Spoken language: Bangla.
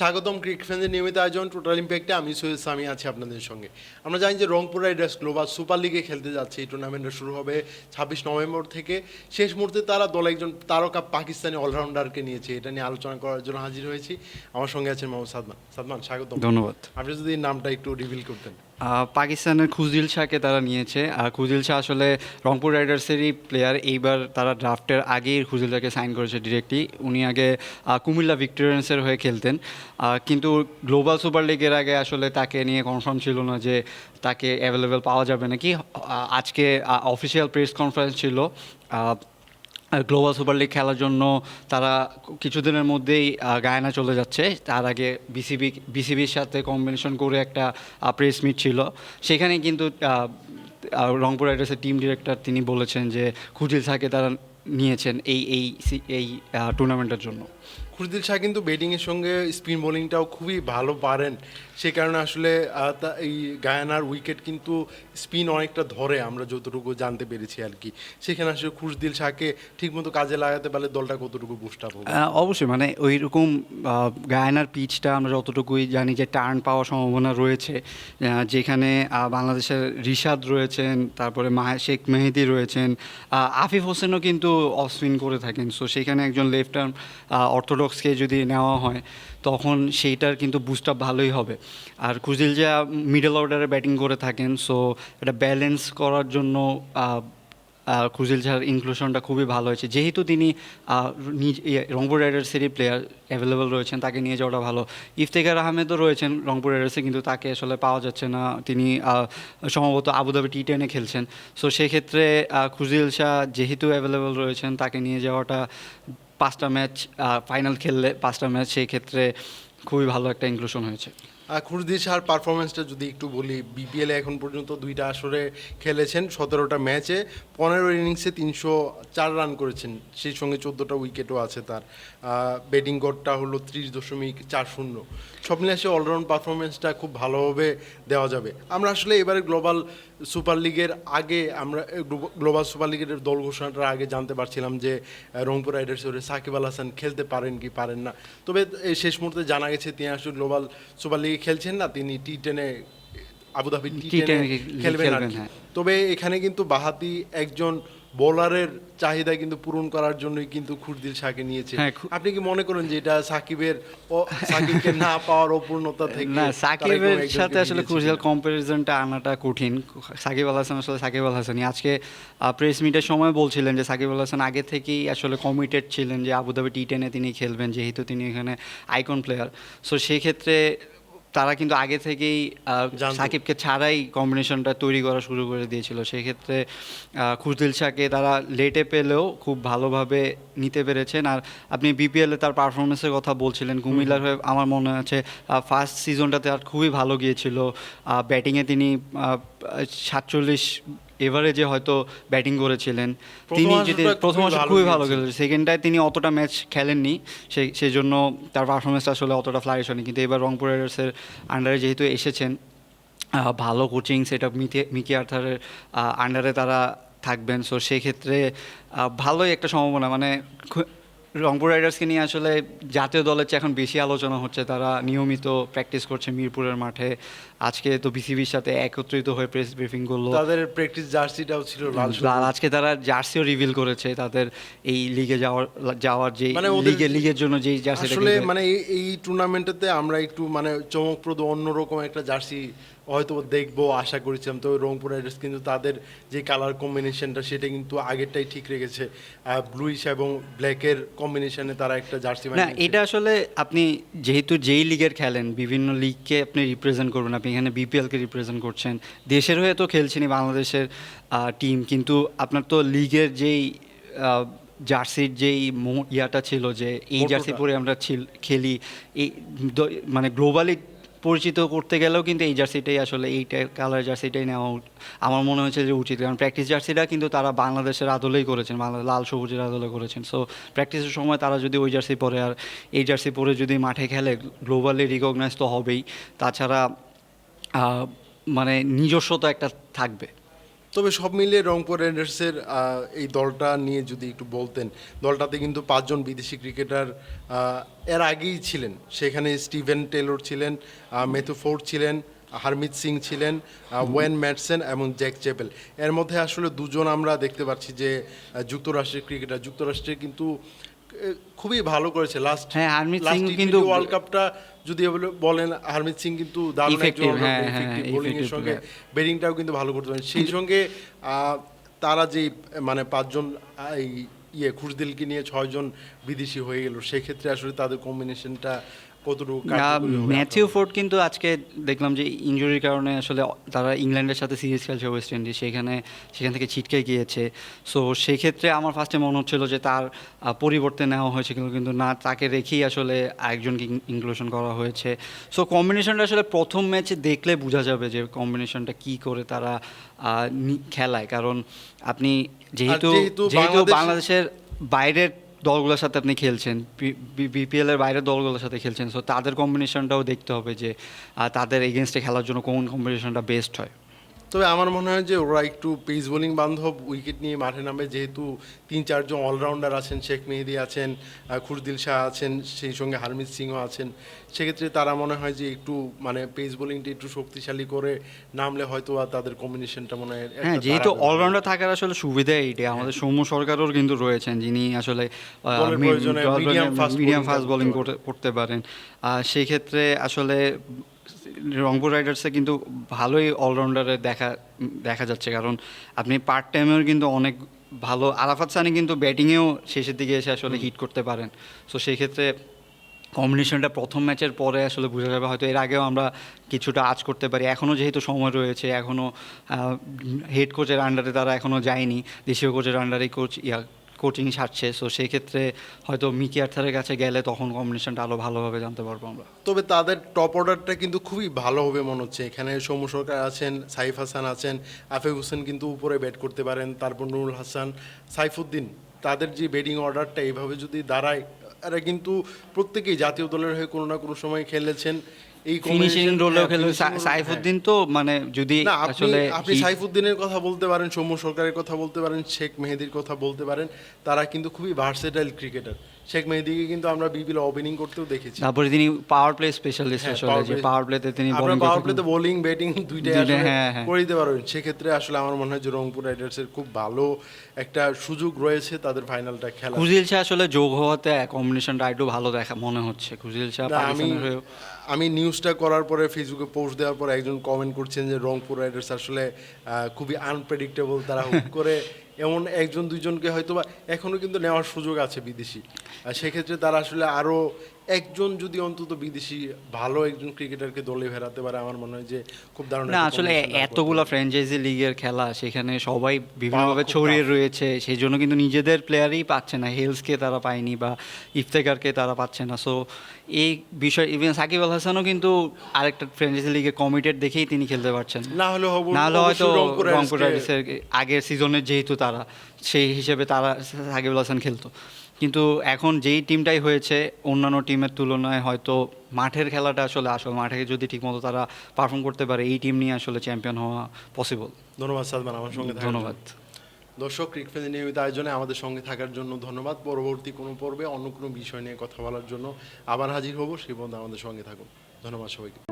স্বাগতম ক্রিকেট ফ্যানদের নিয়মিত আয়োজন টোটাল ইম্প্যাক্টে আমি সৈয়দ সামি আছি আপনাদের সঙ্গে। আমরা জানি যে রংপুর রাইডার্স গ্লোবাল সুপার লিগে খেলতে যাচ্ছে এই টুর্নামেন্টটা শুরু হবে ছাব্বিশ নভেম্বর থেকে। শেষ মুহূর্তে তারা দল একজন তারকা পাকিস্তানি অলরাউন্ডারকে নিয়েছে এটা নিয়ে আলোচনা করার জন্য হাজির হয়েছি। আমার সঙ্গে আছেন মোহাম্মদ সাদমান। সাদমান স্বাগতম। ধন্যবাদ। আপনি যদি নামটা একটু রিভিল করতেন। পাকিস্তানের খুজিল শাহকে তারা নিয়েছে। আর খুজিল শাহ আসলে রংপুর রাইডার্সেরই প্লেয়ার এইবার তারা ড্রাফটের আগেই খুজিল শাহকে সাইন করেছে ডিরেক্টলি উনি আগে কুমিল্লা ভিক্টোরিয়ান্সের হয়ে খেলতেন। কিন্তু গ্লোবাল সুপার লিগের আগে আসলে তাকে নিয়ে কনফার্ম ছিল না যে তাকে অ্যাভেলেবেল পাওয়া যাবে নাকি। আজকে অফিসিয়াল প্রেস কনফারেন্স ছিল। গ্লোবাল সুপার লিগ খেলার জন্য তারা কিছুদিনের মধ্যেই গায়না চলে যাচ্ছে। তার আগে বিসিবি বিসিবির সাথে কম্বিনেশন করে একটা প্রেস মিট ছিল। সেখানে কিন্তু রংপুর রাইডার্সের টিম ডিরেক্টর তিনি বলেছেন যে খুজিল শাহকে তারা নিয়েছেন এই এই এই টুর্নামেন্টের জন্য। খুরদিল শাহ কিন্তু ব্যাটিংয়ের সঙ্গে স্পিন বোলিংটাও খুবই ভালো পারেন। সে কারণে আসলে এই গায়ানার উইকেট কিন্তু স্পিন অনেকটা ধরে, আমরা যতটুকু জানতে পেরেছি আর কি। সেখানে আসলে খুশদিল শাহকে ঠিকমতো কাজে লাগাতে পারলে দলটা কতটুকু বুস্ট আপ অবশ্যই মানে ওই রকম গায়নার পিচটা আমরা যতটুকুই জানি যে টার্ন পাওয়ার সম্ভাবনা রয়েছে যেখানে বাংলাদেশের রিশাদ রয়েছেন, তারপরে মাহে শেখ মেহেদি রয়েছেন আফিফ হোসেনও কিন্তু অফ করে থাকেন। সো সেখানে একজন লেফট আর্ম অর্থোডক্সকে যদি নেওয়া হয় তখন সেইটার কিন্তু বুস্ট আপ ভালোই হবে। আর কুজিল যা মিডল অর্ডারে ব্যাটিং করে থাকেন সো এটা ব্যালেন্স করার জন্য খুজিল ঝার ইনক্লুশনটা খুবই ভালো হয়েছে। যেহেতু তিনি নিজ ইয়ে, রংপুর রাইডার্সেরই প্লেয়ার অ্যাভেলেবেল রয়েছেন তাকে নিয়ে যাওয়াটা ভালো। ইফতেখার আহমেদও রয়েছেন রংপুর রাইডার্সে কিন্তু তাকে আসলে পাওয়া যাচ্ছে না। তিনি সম্ভবত আবুধাবি টি টেনে খেলছেন। সো সেক্ষেত্রে খুজিল শাহ যেহেতু অ্যাভেলেবেল রয়েছেন তাকে নিয়ে যাওয়াটা পাঁচটা ম্যাচ ফাইনাল খেললে পাঁচটা ম্যাচ সেই ক্ষেত্রে খুবই ভালো একটা ইনক্লুশন হয়েছে। খুরদিল শাহর পারফরমেন্সটা যদি একটু বলি বিপিএল এখন পর্যন্ত দুইটা আসরে খেলেছেন, সতেরোটা ম্যাচে পনেরো ইনিংসে তিনশো চার রান করেছেন। সেই সঙ্গে চোদ্দোটা উইকেটও আছে তার। ব্যাটিং গড়টা হলো ত্রিশ দশমিক চার শূন্য। সব মিলে আসে অলরাউন্ড পারফরমেন্সটা খুব ভালোভাবে দেওয়া যাবে। আমরা আসলে এবারে গ্লোবাল সুপার লিগের আগে আমরা গ্লোবাল সুপার লিগের দল ঘোষণাটার আগে জানতে পারছিলাম যে রংপুর রাইডার্স সাকিব আল হাসান খেলতে পারেন কি পারেন না। তবে শেষ মুহূর্তে জানা গেছে তিনি আসলে গ্লোবাল সুপার লিগে খেলছেন না তিনি টি টেনে আবুধাবি টি টেনে খেলবেন। হ্যাঁ। তবে এখানে কিন্তু বাহাতি একজন বোলারের চাহিদা কিন্তু পূরণ করার জন্যই কিন্তু খুরদিল শাহকে নিয়েছে। হ্যাঁ, আপনি কি মনে করেন যে এটা সাকিবের সাকিবকে না পাওয়ার অপূর্ণতা থেকে না সাকিবের সাথে আসলে কিনা? কম্পারিজনটা আনাটা কঠিন। সাকিব আল হাসান আসলে সাকিব আল হাসানই। আজকে প্রেস মিটের সময় বলছিলেন যে সাকিব আল হাসান আগে থেকেই আসলে কমিটেড ছিলেন যে আবুধাবি টি টেনে তিনি খেলবেন যেহেতু তিনি এখানে আইকন প্লেয়ার সো সেই ক্ষেত্রে তারা কিন্তু আগে থেকেই সাকিবকে ছাড়াই কম্বিনেশনটা তৈরি করা শুরু করে দিয়েছিল। সেক্ষেত্রে খুশদিল শাহকে তারা লেটে পেলেও খুব ভালোভাবে নিতে পেরেছেন। আর আপনি বিপিএলে তার পারফরমেন্সের কথা বলছিলেন কুমিল্লার হয়ে আমার মনে আছে ফার্স্ট সিজনটাতে আর খুবই ভালো গিয়েছিল। ব্যাটিংয়ে তিনি সাতচল্লিশ এভারেজে হয়তো ব্যাটিং করেছিলেন। তিনি যদি প্রথম আসলে খুবই ভালো খেলেন খেলেছেন। সেকেন্ডটায় তিনি অতটা ম্যাচ খেলেননি। সেই সেই জন্য তার পারফরমেন্সটা আসলে অতটা ফ্লারিশ হয়নি। কিন্তু এবার রংপুর রাইডার্সের আন্ডারে যেহেতু এসেছেন ভালো কোচিং সেটা মিকে মিকি আর্থারের আন্ডারে তারা থাকবেন। সো সেক্ষেত্রে ভালোই একটা সম্ভাবনা। মানে রংপুর রাইডার্সকে নিয়ে আসলে জাতীয় দলের চেয়ে এখন বেশি আলোচনা হচ্ছে। তারা নিয়মিত প্র্যাকটিস করছে মিরপুরের মাঠে। আজকে তো বিসিবির সাথে একত্রিত হয়ে প্রেস ব্রিফিং করল। তাদের প্র্যাকটিস জার্সিটাও ছিল লাল আজকে তারা জার্সিও রিভিল করেছে। তাদের এই লিগে যাওয়ার যাওয়ার যে মানে লিগে লিগের জন্য যেই জার্সিটা আসলে মানে এই- এই টুর্নামেন্টেতে আমরা একটু মানে চমকপ্রদ অন্যরকম একটা জার্সি হয়তো দেখব আশা করেছিলাম। তো রংপুর রাইডার্স কিন্তু তাদের যে কালার কম্বিনেশনটা সেটা কিন্তু আগেরটাই ঠিক রেখেছে। ব্লুইশ এবং ব্ল্যাকের কম্বিনেশনে তারা একটা জার্সি না এটা আসলে আপনি যেহেতু যেই লিগের খেলেন বিভিন্ন লিগকে আপনি রিপ্রেজেন্ট করবেন। আপনি এখানে বিপিএলকে রিপ্রেজেন্ট করছেন। দেশের হয়ে তো খেলছেনই বাংলাদেশের টিম কিন্তু আপনার তো লিগের যেই জার্সির যেই মো- ইয়াটা ছিল যে এই জার্সি পরে আমরা ছিল- খেলি। এই মানে গ্লোবালি পরিচিত করতে গেলেও কিন্তু এই জার্সিটাই আসলে এইটা কালার জার্সিটাই নেওয়া আমার মনে হয়েছে যে উচিত, কারণ প্র্যাকটিস জার্সিটা কিন্তু তারা বাংলাদেশের আদলেই করেছেন বাংলাদেশ লাল, সবুজের আদলে করেছেন। সো প্র্যাকটিসের সময় তারা যদি ওই জার্সি পরে, আর এই জার্সি পরে যদি মাঠে খেলে গ্লোবালি রিকগনাইজ তো হবেই। তাছাড়া মানে নিজস্ব তো একটা থাকবে। তবে সব মিলিয়ে রংপুর রাইডার্সের এই দলটা নিয়ে যদি একটু বলতেন, দলটাতে কিন্তু পাঁচজন বিদেশি ক্রিকেটার এর আগেই ছিলেন। সেখানে স্টিভেন টেলর ছিলেন মেথু ফোর্ড ছিলেন, হারমিত সিং ছিলেন ওয়েন ম্যাটসেন এবং জ্যাক চেপেল। এর মধ্যে আসলে দুজন আমরা দেখতে পাচ্ছি যে যুক্তরাষ্ট্রের ক্রিকেটার। যুক্তরাষ্ট্রে কিন্তু খুবই ভালো করেছে লাস্ট হ্যাঁ, হারমিত সিং কিন্তু- ওয়ার্ল্ড কাপটা যদি বলেন হারমিত সিং কিন্তু দারুণ একজন Effective, হ্যাঁ, হ্যাঁ, bowling এর সঙ্গে। ব্যাটিংটাও কিন্তু ভালো করতে পারেন সেই সঙ্গে আহ, তারা যে মানে পাঁচজন এই ইয়ে খুশদিলকে নিয়ে ছয়জন বিদেশি হয়ে গেল সেক্ষেত্রে আসলে তাদের কম্বিনেশনটা কতটুকু ম্যাথিউ ফোর্ড কিন্তু আজকে দেখলাম যে ইনজুরির কারণে আসলে তারা ইংল্যান্ডের সাথে সিরিজ খেলছে ওয়েস্ট ইন্ডিজ সেখানে সেখান থেকে ছিটকে গিয়েছে। সো সেক্ষেত্রে আমার ফার্স্টে মনে হচ্ছিল যে তার পরিবর্তে নেওয়া হয়েছে কিন্তু কিন্তু না তাকে রেখেই আসলে একজনকে ইনক্লুশন করা হয়েছে। সো কম্বিনেশনটা আসলে প্রথম ম্যাচে দেখলে বোঝা যাবে যে কম্বিনেশনটা কি করে তারা আহ, খেলায়। কারণ আপনি যেহেতু যেহেতু বাংলাদেশের বাইরের দলগুলোর সাথে আপনি খেলছেন বিপিএল এর বাইরের দলগুলোর সাথে খেলছেন সো তাদের কম্বিনেশনটাও দেখতে হবে যে তাদের এগেনস্টে খেলার জন্য কোন কম্বিনেশনটা বেস্ট হয়। তবে আমার মনে হয় যে ওরা একটু পেস বোলিং বান্ধব উইকেট নিয়ে মাঠে নামে যেহেতু তিন চারজন অলরাউন্ডার আছেন শেখ মেহেদি আছেন খুরদিল শাহ আছেন সেই সঙ্গে হারমিত সিংও আছেন। সেক্ষেত্রে তারা মনে হয় যে একটু মানে পেস বোলিংটা একটু শক্তিশালী করে নামলে হয়তো আর তাদের কম্বিনেশনটা মনে হয় হ্যাঁ যেহেতু অলরাউন্ডার থাকার আসলে সুবিধা এইটাই। আমাদের সৌম্য সরকারও কিন্তু রয়েছেন যিনি আসলে মিডিয়াম ফাস্ট বোলিং করতে পারেন। সেই ক্ষেত্রে আসলে রংপুর রাইডার্সে কিন্তু ভালোই অলরাউন্ডারে দেখা দেখা যাচ্ছে। কারণ আপনি পার্ট টাইমেও কিন্তু অনেক ভালো আরাফাত সানি কিন্তু ব্যাটিংয়েও শেষের দিকে এসে আসলে হিট করতে পারেন। সো সেই ক্ষেত্রে কম্বিনেশনটা প্রথম ম্যাচের পরে আসলে বোঝা যাবে। হয়তো এর আগেও আমরা কিছুটা আজ করতে পারি। এখনও যেহেতু সময় রয়েছে এখনও হেড কোচের আন্ডারে তারা এখনও যায়নি। দেশীয় কোচের আন্ডারে কোচ ইয়া কোচিং ছাড়ছে সো সেই ক্ষেত্রে হয়তো মিকি আর্থারের কাছে গেলে তখন কম্বিনেশনটা আরও ভালোভাবে জানতে পারব আমরা। তবে তাদের টপ অর্ডারটা কিন্তু খুবই ভালো হবে মনে হচ্ছে। এখানে সৌম্য সরকার আছেন, সাইফ হাসান আছেন আফেক হোসেন কিন্তু উপরে ব্যাট করতে পারেন, তারপর নুরুল হাসান, সাইফুদ্দিন। তাদের যে ব্যাটিং অর্ডারটা এইভাবে যদি দাঁড়ায়, এরা কিন্তু প্রত্যেকেই জাতীয় দলের হয়ে কোনো না কোনো সময় খেলেছেন। এই ফিনিশিং রোলেও হ্যাঁ, খেলবে সাইফুদ্দিন তো মানে যদি আসলে আপনি সাইফুদ্দিনের কথা বলতে পারেন সৌম্য সরকারের কথা বলতে পারেন শেখ মেহেদির কথা বলতে পারেন তারা কিন্তু খুবই ভার্সেটাইল ক্রিকেটার শেখ মেহেদিকে কিন্তু আমরা বিপিএল ওপেনিং করতেও দেখেছি। তারপরে তিনি পাওয়ার প্লে স্পেশালিস্ট আসলে যে পাওয়ার প্লেতে তিনি বোলিং পাওয়ার প্লেতে বোলিং ব্যাটিং দুইটাই আসলে হ্যাঁ, হ্যাঁ। করে দিতে পারবেন। সেক্ষেত্রে আসলে আমার মনে হয় যে রংপুর রাইডার্সের খুব ভালো একটা সুযোগ রয়েছে তাদের ফাইনালটা খেলা খুজিল শাহ আসলে যোগ হওয়াতে কম্বিনেশনটা একটু ভালো দেখা মনে হচ্ছে। খুজিল শাহ আমি পাকিস্তানের আমি নিউজটা করার পরে ফেসবুকে পোস্ট দেওয়ার পরে একজন কমেন্ট করছেন যে রংপুর রাইডার্স আসলে খুবই আনপ্রেডিক্টেবল তারা হুট করে এমন একজন দুইজনকে হয়তো বা এখনও কিন্তু নেওয়ার সুযোগ আছে বিদেশি। সেক্ষেত্রে তারা আসলে আরও একজন যদি অন্তত বিদেশি ভালো একজন ক্রিকেটারকে দলে ফেরাতে পারে আমার মনে হয় যে খুব দারুণ না আসলে এতগুলা ফ্র্যাঞ্চাইজি লিগের খেলা সেখানে সবাই বিভিন্নভাবে ছড়িয়ে রয়েছে সেই জন্য কিন্তু নিজেদের প্লেয়ারই পাচ্ছে না। হেলসকে তারা পায়নি বা ইফতেকারকে তারা পাচ্ছে না। সো এই বিষয় ইভেন সাকিব আল হাসানও কিন্তু আরেকটা ফ্র্যাঞ্চাইজি লিগে কমিটেড দেখেই তিনি খেলতে পারছেন। না। হলে না হলে হয়তো রংপুর রংপুর রাইডার্সের আগের সিজনের যেহেতু তারা সেই হিসেবে তারা সাকিব আল হাসান খেলতো। কিন্তু এখন যেই টিমটাই হয়েছে অন্যান্য টিমের তুলনায় হয়তো মাঠের খেলাটা আসলে আসল মাঠে যদি ঠিকমতো তারা পারফর্ম করতে পারে এই টিম নিয়ে আসলে চ্যাম্পিয়ন হওয়া পসিবল ধন্যবাদ সাদমান আমার সঙ্গে ধন্যবাদ। দর্শক ক্রিকফেজ নিয়মিত আয়োজনে আমাদের সঙ্গে থাকার জন্য ধন্যবাদ। পরবর্তী কোনো পর্বে অন্য কোনো বিষয় নিয়ে কথা বলার জন্য আবার হাজির হব। সেই পর্যন্ত আমাদের সঙ্গে থাকুন। ধন্যবাদ সবাইকে।